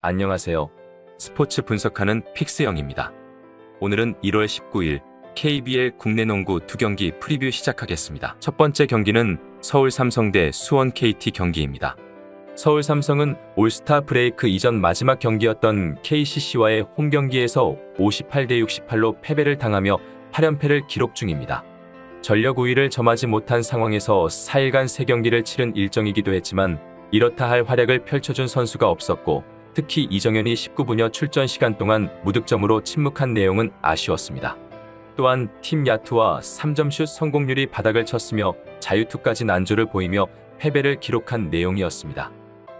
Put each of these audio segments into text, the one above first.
안녕하세요. 스포츠 분석하는 픽스영입니다. 오늘은 1월 19일 KBL 국내 농구 두 경기 프리뷰 시작하겠습니다. 첫 번째 경기는 서울 삼성 대 수원 KT 경기입니다. 서울 삼성은 올스타 브레이크 이전 마지막 경기였던 KCC와의 홈 경기에서 58대 68로 패배를 당하며 8연패를 기록 중입니다. 전력 우위를 점하지 못한 상황에서 4일간 3경기를 치른 일정이기도 했지만 이렇다 할 활약을 펼쳐준 선수가 없었고 특히 이정현이 19분여 출전 시간 동안 무득점으로 침묵한 내용은 아쉬웠습니다. 또한 팀 야투와 3점슛 성공률이 바닥을 쳤으며 자유투까지 난조를 보이며 패배를 기록한 내용이었습니다.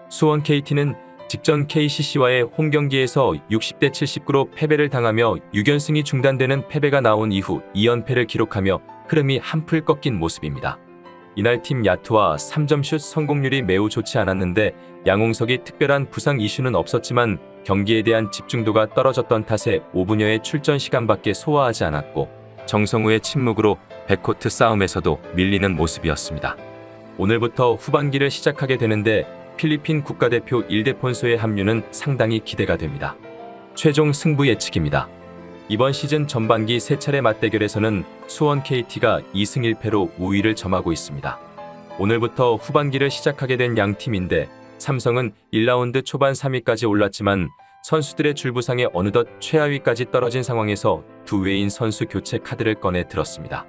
수원 KT는 직전 KCC와의 홈 경기에서 60대 79로 패배를 당하며 6연승이 중단되는 패배가 나온 이후 2연패를 기록하며 흐름이 한풀 꺾인 모습입니다. 이날 팀 야투와 3점슛 성공률이 매우 좋지 않았는데 양홍석이 특별한 부상 이슈는 없었지만 경기에 대한 집중도가 떨어졌던 탓에 5분여의 출전 시간밖에 소화하지 않았고 정성우의 침묵으로 백코트 싸움에서도 밀리는 모습이었습니다. 오늘부터 후반기를 시작하게 되는데 필리핀 국가대표 일대폰소의 합류는 상당히 기대가 됩니다. 최종 승부 예측입니다. 이번 시즌 전반기 세 차례 맞대결에서는 수원 KT가 2승 1패로 우위를 점하고 있습니다. 오늘부터 후반기를 시작하게 된 양 팀인데 삼성은 1라운드 초반 3위까지 올랐지만 선수들의 줄부상에 어느덧 최하위까지 떨어진 상황에서 두 외인 선수 교체 카드를 꺼내 들었습니다.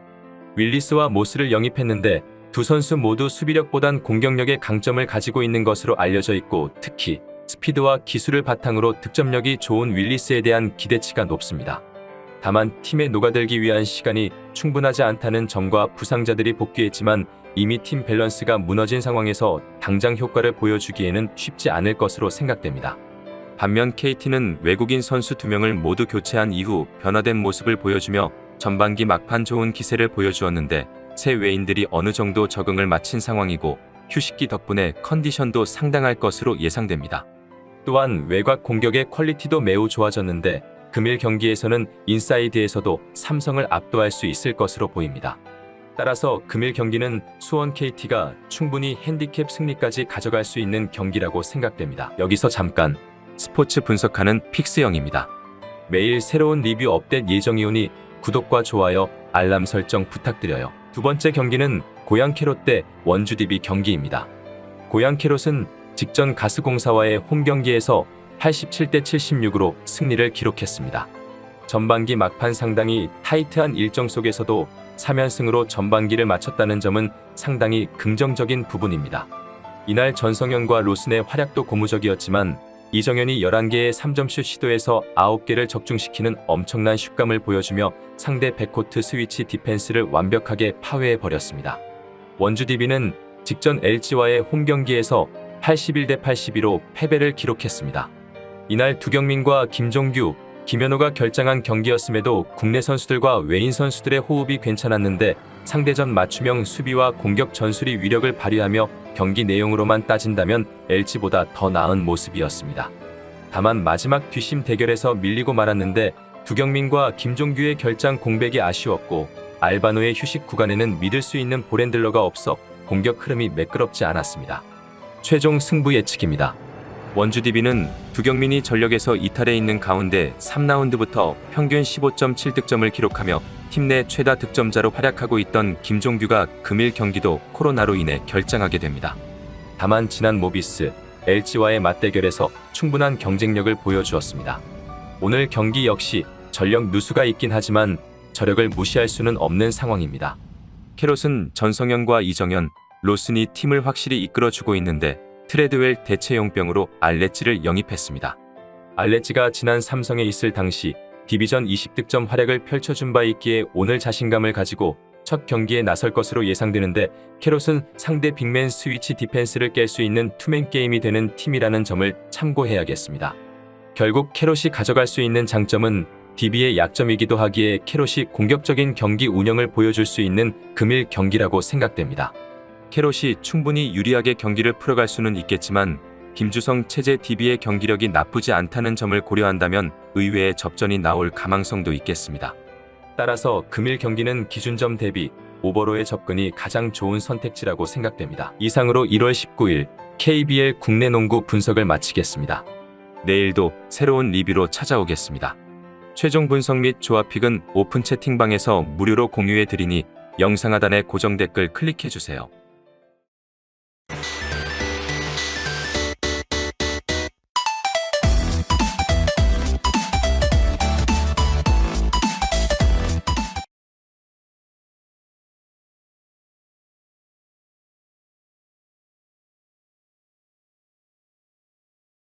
윌리스와 모스를 영입했는데 두 선수 모두 수비력보단 공격력의 강점을 가지고 있는 것으로 알려져 있고 특히 스피드와 기술을 바탕으로 득점력이 좋은 윌리스에 대한 기대치가 높습니다. 다만 팀에 녹아들기 위한 시간이 충분하지 않다는 점과 부상자들이 복귀했지만 이미 팀 밸런스가 무너진 상황에서 당장 효과를 보여주기에는 쉽지 않을 것으로 생각됩니다. 반면 KT는 외국인 선수 두 명을 모두 교체한 이후 변화된 모습을 보여주며 전반기 막판 좋은 기세를 보여주었는데 새 외인들이 어느 정도 적응을 마친 상황이고 휴식기 덕분에 컨디션도 상당할 것으로 예상됩니다. 또한 외곽 공격의 퀄리티도 매우 좋아졌는데 금일 경기에서는 인사이드에서도 삼성을 압도할 수 있을 것으로 보입니다. 따라서 금일 경기는 수원 KT가 충분히 핸디캡 승리까지 가져갈 수 있는 경기라고 생각됩니다. 여기서 잠깐 스포츠 분석하는 픽스영입니다. 매일 새로운 리뷰 업데이트 예정이오니 구독과 좋아요, 알람 설정 부탁드려요. 두 번째 경기는 고양 캐롯 대 원주 DB 경기입니다. 고양 캐롯은 직전 가스공사와의 홈 경기에서 87대 76으로 승리를 기록했습니다. 전반기 막판 상당히 타이트한 일정 속에서도 3연승으로 전반기를 마쳤다는 점은 상당히 긍정적인 부분입니다. 이날 전성현과 로슨의 활약도 고무적이었지만 이정현이 11개의 3점슛 시도에서 9개를 적중시키는 엄청난 슛감을 보여주며 상대 백코트 스위치 디펜스를 완벽하게 파괴해 버렸습니다. 원주 DB는 직전 LG와의 홈 경기에서 81대 82로 패배를 기록했습니다. 이날 두경민과 김종규, 김현호가 결장한 경기였음에도 국내 선수들과 외인 선수들의 호흡이 괜찮았는데 상대전 맞춤형 수비와 공격 전술이 위력을 발휘하며 경기 내용으로만 따진다면 LG보다 더 나은 모습이었습니다. 다만 마지막 뒷심 대결에서 밀리고 말았는데 두경민과 김종규의 결장 공백이 아쉬웠고 알바노의 휴식 구간에는 믿을 수 있는 볼핸들러가 없어 공격 흐름이 매끄럽지 않았습니다. 최종 승부 예측입니다. 원주 DB는 두경민이 전력에서 이탈해 있는 가운데 3라운드부터 평균 15.7득점을 기록하며 팀 내 최다 득점자로 활약하고 있던 김종규가 금일 경기도 코로나로 인해 결장하게 됩니다. 다만 지난 모비스, LG와의 맞대결에서 충분한 경쟁력을 보여주었습니다. 오늘 경기 역시 전력 누수가 있긴 하지만 저력을 무시할 수는 없는 상황입니다. 캐롯은 전성현과 이정현, 로슨이 팀을 확실히 이끌어주고 있는데 트레드웰 대체용병으로 알레찌를 영입했습니다. 알레찌가 지난 삼성에 있을 당시 디비전 20득점 활약을 펼쳐준 바 있기에 오늘 자신감을 가지고 첫 경기에 나설 것으로 예상되는데 캐롯은 상대 빅맨 스위치 디펜스를 깰 수 있는 투맨 게임이 되는 팀이라는 점을 참고해야겠습니다. 결국 캐롯이 가져갈 수 있는 장점은 DB의 약점이기도 하기에 캐롯이 공격적인 경기 운영을 보여줄 수 있는 금일 경기라고 생각됩니다. 캐롯이 충분히 유리하게 경기를 풀어갈 수는 있겠지만 김주성 체제 DB의 경기력이 나쁘지 않다는 점을 고려한다면 의외의 접전이 나올 가망성도 있겠습니다. 따라서 금일 경기는 기준점 대비 오버로의 접근이 가장 좋은 선택지라고 생각됩니다. 이상으로 1월 19일 KBL 국내 농구 분석을 마치겠습니다. 내일도 새로운 리뷰로 찾아오겠습니다. 최종 분석 및 조합픽은 오픈 채팅방에서 무료로 공유해 드리니 영상 하단의 고정 댓글 클릭해 주세요.